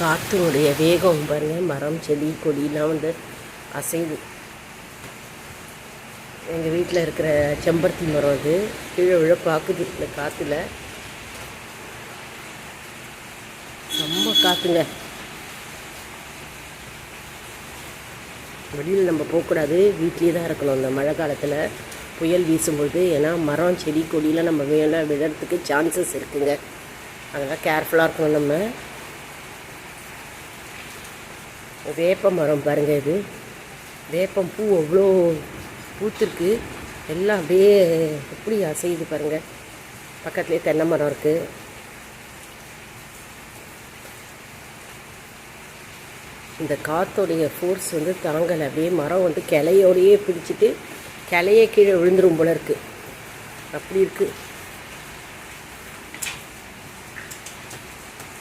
காற்றுனுடைய வேகம் பாருங்கள் மரம் செடி கொடிலாம் வந்து அசைவு. எங்கள் வீட்டில் இருக்கிற செம்பருத்தி மரம் அது. கீழே விழ பார்க்குது இந்த காற்றுல ரொம்ப காற்றுங்க வெளியில் நம்ம போகக்கூடாது. வீட்லேயே தான் இருக்கணும் இந்த மழை காலத்தில். புயல் வீசும்போது ஏன்னா மரம் செடி கொடியெலாம் நம்ம மேலே விழறதுக்கு சான்சஸ் இருக்குங்க. அதெல்லாம் கேர்ஃபுல்லாக இருக்கணும் நம்ம. வேப்ப மரம் பாருங்கள் இது. வேப்பம் பூ அவ்வளோ பூத்திருக்கு. எல்லாம் அப்படியே எப்படி அசையுது பாருங்கள் பக்கத்துலேயே தென்னை மரம் இருக்குது இந்த காற்றோடைய ஃபோர்ஸ் வந்து தாங்கலை. அப்படியே மரம் வந்து கிளையோடையே பிடிச்சிட்டு கிளையே கீழே விழுந்துரும் போல இருக்குது அப்படி இருக்குது